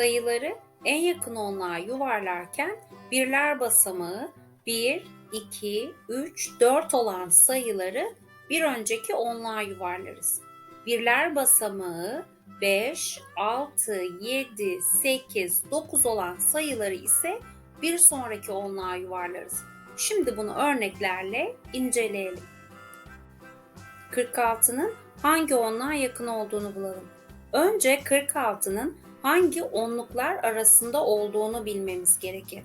sayıları en yakın onluğa yuvarlarken birler basamağı 1, 2, 3, 4 olan sayıları bir önceki onluğa yuvarlarız. Birler basamağı 5, 6, 7, 8, 9 olan sayıları ise bir sonraki onluğa yuvarlarız. Şimdi bunu örneklerle inceleyelim. 46'nın hangi onluğa yakın olduğunu bulalım. Önce 46'nın hangi onluklar arasında olduğunu bilmemiz gerekir.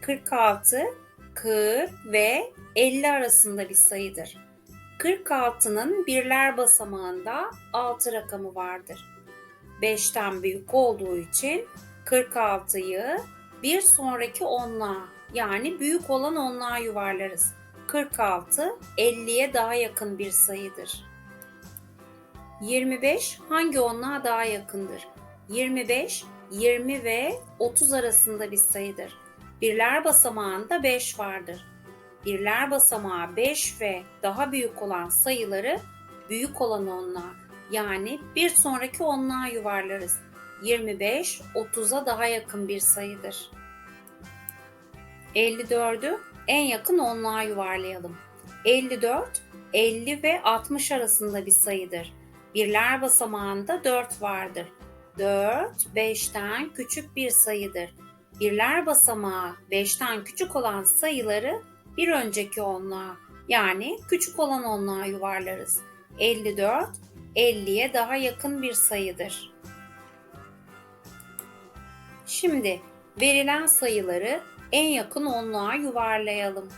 46, 40 ve 50 arasında bir sayıdır. 46'nın birler basamağında 6 rakamı vardır. 5'ten büyük olduğu için 46'yı bir sonraki onluğa yani büyük olan onluğa yuvarlarız. 46 50'ye daha yakın bir sayıdır. 25 hangi onluğa daha yakındır? 25 20 ve 30 arasında bir sayıdır. Birler basamağında 5 vardır. Birler basamağı 5 ve daha büyük olan sayıları büyük olan onluğa yani bir sonraki onluğa yuvarlarız. 25 30'a daha yakın bir sayıdır. 54'ü en yakın onluğa yuvarlayalım. 54 50 ve 60 arasında bir sayıdır. Birler basamağında 4 vardır. 4 5'ten küçük bir sayıdır. Birler basamağı 5'ten küçük olan sayıları bir önceki onluğa yani küçük olan onluğa yuvarlarız. 54 50'ye daha yakın bir sayıdır. Şimdi verilen sayıları en yakın onluğa yuvarlayalım.